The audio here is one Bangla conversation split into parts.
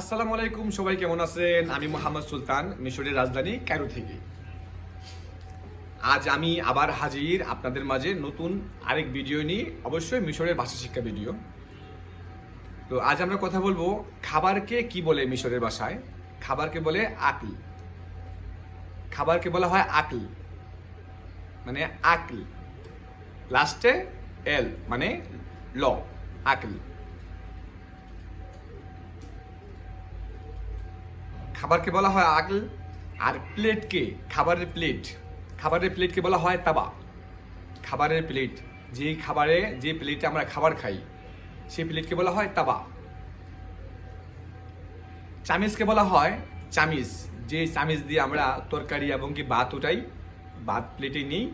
আসসালামু আলাইকুম, সবাই কেমন আছেন? আমি মোহাম্মদ সুলতান, মিশরের রাজধানী ক্যারো থেকে। আজ আমি আবার হাজির আপনাদের মাঝে নতুন আরেক ভিডিও নিয়ে, অবশ্যই মিশরের ভাষা শিক্ষা ভিডিও। তো আজ আমরা কথা বলব খাবারকে কি বলে মিশরের ভাষায়? খাবারকে বলে আকল। খাবারকে বলা হয় আকল। মানে আকল। লাস্টে এল মানে ল, আকল। খাবারকে বলা হয় আগল আর প্লেটকে, খাবারের প্লেট। খাবারের প্লেটকে বলা হয় তাবা। খাবারের প্লেট, যে খাবারে, যে প্লেটে আমরা খাবার খাই সেই প্লেটকে বলা হয় তাবা। চামিজকে বলা হয় চামিজ, যে চামিজ দিয়ে আমরা তরকারি এবং কি ভাত উঠাই, ভাত প্লেটে নিই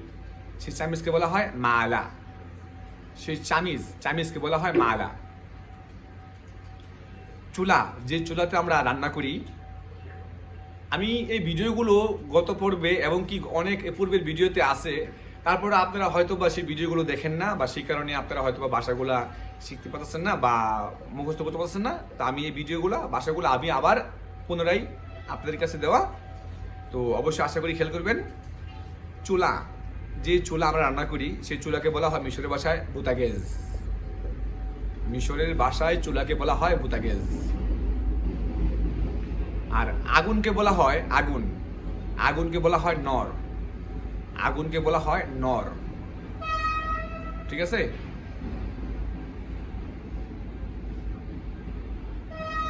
সেই চামিজকে বলা হয় মালা। সেই চামিজ, চামিজকে বলা হয় মালা। চুলা, যে চুলাতে আমরা রান্না করি আমি এই ভিডিওগুলো গত পর্বে এবং কি অনেক পূর্বের ভিডিওতে আছে, তারপরে আপনারা হয়তো বা সেই ভিডিওগুলো দেখেন না বা সেই কারণে আপনারা হয়তো বা ভাষাগুলা শিখতে পারতেছেন না বা মুখস্থ করতে পারছেন না। তা আমি এই ভিডিওগুলো ভাষাগুলো আমি আবার পুনরায় আপনাদের কাছে দেওয়া। তো অবশ্যই আশা করি খেয়াল করবেন। চুলা, যে চুলা আমরা রান্না করি, সেই চুলাকে বলা হয় মিশরের ভাষায় বুতাগেজ। মিশরের ভাষায় চুলাকে বলা হয় বুতাগেজ। আর আগুনকে বলা হয় আগুন। আগুনকে বলা হয় নর। আগুনকে বলা হয় নর। ঠিক আছে?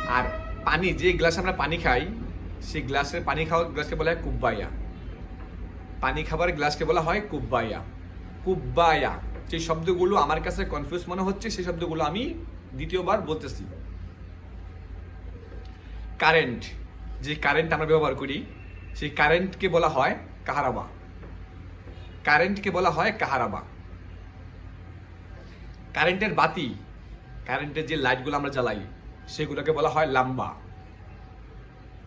আর পানি, যে গ্লাসে আমরা পানি খাই, সেই গ্লাসের পানি খাওয়া গ্লাসকে বলা হয় কুব্বাইয়া পানি খাবার গ্লাসকে বলা হয় কুব্বাইয়া কুব্বায়া। যে শব্দগুলো আমার কাছে কনফিউজ মনে হচ্ছে, সেই শব্দগুলো আমি দ্বিতীয়বার বলতেছি। কারেন্ট যে কারেন্ট আমরা ব্যবহার করি, সেই কারেন্টকে বলা হয় কাহারাবা। কারেন্টকে বলা হয় কাহারাবা। কারেন্টের বাতি কারেন্টের যে লাইটগুলো আমরা জ্বালাই, সেগুলোকে বলা হয় লাম্বা।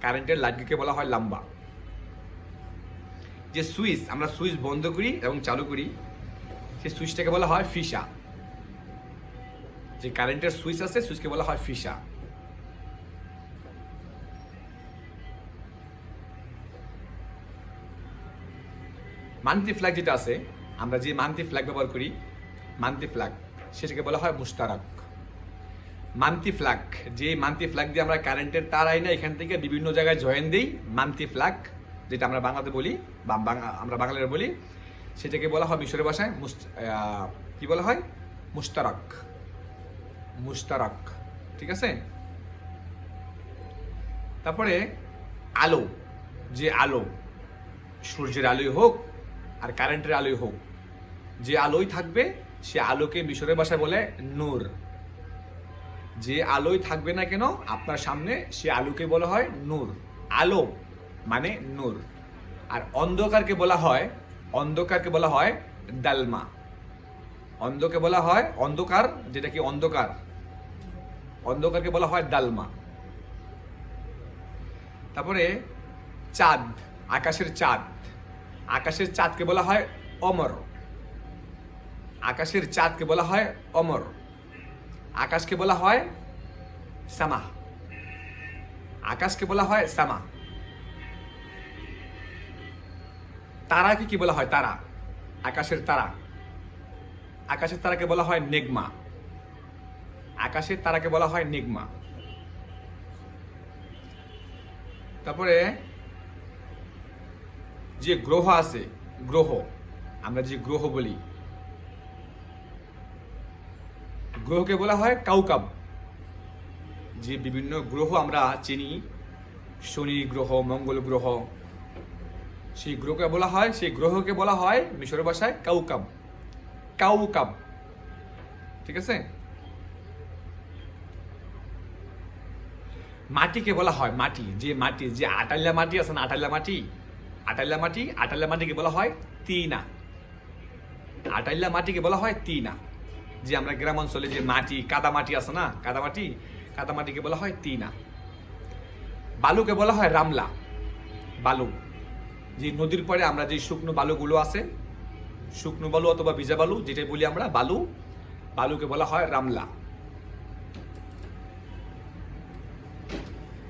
কারেন্টের লাইটগুলোকে বলা হয় লাম্বা। যে সুইচ আমরা সুইচ বন্ধ করি এবং চালু করি, সেই সুইচটাকে বলা হয় ফিসা। যে কারেন্টের সুইচ আছে সুইচকে বলা হয় ফিসা। মান্থলি ফ্ল্যাগ যেটা আছে আমরা যে মান্থলি ফ্ল্যাগ ব্যবহার করি মান্থলি ফ্ল্যাগ সেটাকে বলা হয় মুস্তারাক মান্থলি ফ্ল্যাগ যে মান্থলি ফ্ল্যাগ দিয়ে আমরা কারেন্টের তার আই না এখান থেকে বিভিন্ন জায়গায় জয়েন দিই মান্থলি ফ্ল্যাগ যেটা আমরা বাংলাতে বলি বা আমরা বাংলায় বলি সেটাকে বলা হয় মিশরের ভাষায় আহ, কি বলা হয়? মুস্তারাক মুস্তারাক ঠিক আছে? তারপরে আলো যে আলো সূর্যের আলোই হোক আর কারেন্টের আলোই হোক। যে আলোই থাকবে, সে আলোকে মিশরের ভাষায় বলে নূর। যে আলোই থাকবে না কেন, আপনার সামনে সে আলোকে বলা হয় নূর। আলো মানে নূর। আর অন্ধকারকে বলা হয়, অন্ধকারকে বলা হয় ডালমা অন্ধকে বলা হয় অন্ধকার, যেটা কি অন্ধকার? অন্ধকারকে বলা হয় ডালমা তারপরে চাঁদ, আকাশের চাঁদ। আকাশের চাঁদকে বলা হয় অমর। আকাশের চাঁদকে বলা হয় অমর। আকাশকে বলা হয় সামা আকাশকে বলা হয় সামা তারাকে কি বলা হয়? তারা। আকাশের তারা। আকাশের তারাকে বলা হয় নেগমা। আকাশের তারাকে বলা হয় নেগমা। তারপরে যে গ্রহ আছে, গ্রহ, আমরা যে গ্রহ বলি, গ্রহকে বলা হয় কাউকাব। যে বিভিন্ন গ্রহ আমরা চিনি, শনি গ্রহ, মঙ্গল গ্রহ, সেই গ্রহকে বলা হয়, সেই গ্রহকে বলা হয় মিশরের ভাষায় কাউকাব। কাউকাব। ঠিক আছে? মাটিকে বলা হয় মাটি, যে মাটি, যে আটাল্লা মাটি আছে না আটাল্লা মাটি? আটাল্লা মাটি আটাল্লা মাটিকে বলা হয় তিনা আটাল্লা মাটিকে বলা হয় তিনা যে আমরা গ্রাম অঞ্চলে যে মাটি, কাদা মাটি আছে না, কাদা মাটি, কাদা মাটিকে বলা হয় তিনা বালুকে বলা হয় রামলা। বালু। যে নদীর পরে আমরা যে শুকনো বালুগুলো আছে, শুকনো বালু অথবা ভিজা বালু যেটা বলি আমরা, বালু, বালুকে বলা হয় রামলা।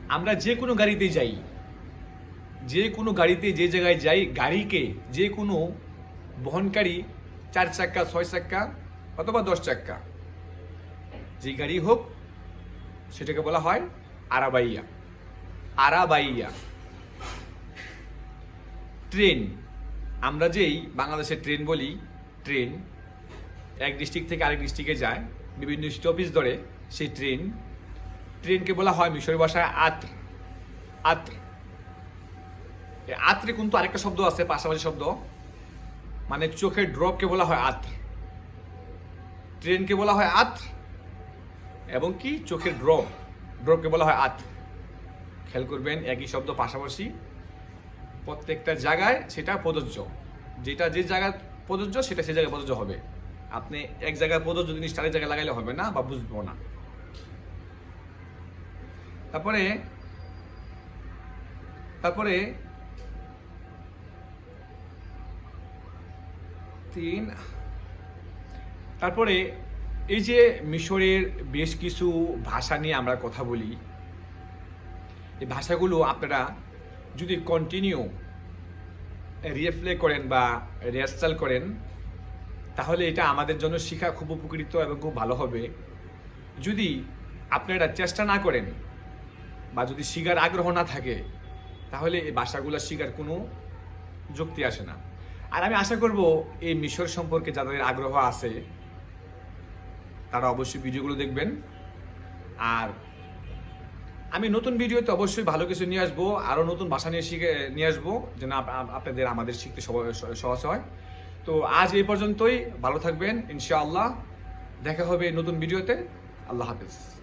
আমরা যে কোনো গাড়িতে যাই যে কোনো গাড়িতে, যে জায়গায় যাই, গাড়িকে যে কোনো বহনকারী চার চাক্কা, ছয় চাক্কা অথবা দশ চাক্কা, যে গাড়ি হোক, সেটাকে বলা হয় আরাবাইয়া। আরাবাইয়া। ট্রেন। আমরা যেই বাংলাদেশের ট্রেন বলি, ট্রেন এক ডিস্ট্রিক্ট থেকে আরেক ডিস্ট্রিক্টে যায়, বিভিন্ন স্টপেজ ধরে সেই ট্রেন। ট্রেনকে বলা হয় মিশরের ভাষায় আত্র। আত্র। আত্রে কিন্তু আরেকটা শব্দ আছে, পাশাপাশি শব্দ। মানে চোখের ড্রপকে বলা হয় আত্র। ট্রেনকে বলা হয় আত্র, এবং কি? চোখের ড্রপ। ড্রপকে বলা হয় আত্র। খেয়াল করবেন, একই শব্দ পাশাপাশি প্রত্যেকটা জায়গায় সেটা প্রযোজ্য। যেটা যে জায়গায় প্রযোজ্য, সেটা সে জায়গায় প্রযোজ্য হবে। আপনি এক জায়গায় প্রযোজ্য জিনিস আরেক জায়গায় লাগাইলে হবে না বা বুঝব না। তারপরে তারপরে তিন। তারপরে এই যে মিশরের বেশ কিছু ভাষা নিয়ে আমরা কথা বলি, এই ভাষাগুলো আপনারা যদি কন্টিনিউ রিফ্লে করেন বা রিহার্সাল করেন, তাহলে এটা আমাদের জন্য শেখা খুব উপকৃত এবং খুব ভালো হবে। যদি আপনারা চেষ্টা না করেন বা যদি শিকার আগ্রহ না থাকে, তাহলে এই ভাষাগুলো শিকার কোনো যুক্তি আসে না। আর আমি আশা করব এই মিশর সম্পর্কে যাদের আগ্রহ আছে, তারা অবশ্যই ভিডিওগুলো দেখবেন। আর আমি নতুন ভিডিওতে অবশ্যই ভালো কিছু নিয়ে আসব, আরও নতুন ভাষা নিয়ে শিখে, নিয়ে আসব, যেন আপ- আপ- আপনাদের আমাদের শিখতে সহজ হয়। তো আজ এই পর্যন্তই, ভালো থাকবেন, ইনশাআল্লাহ। দেখা হবে নতুন ভিডিওতে। আল্লাহ হাফিজ।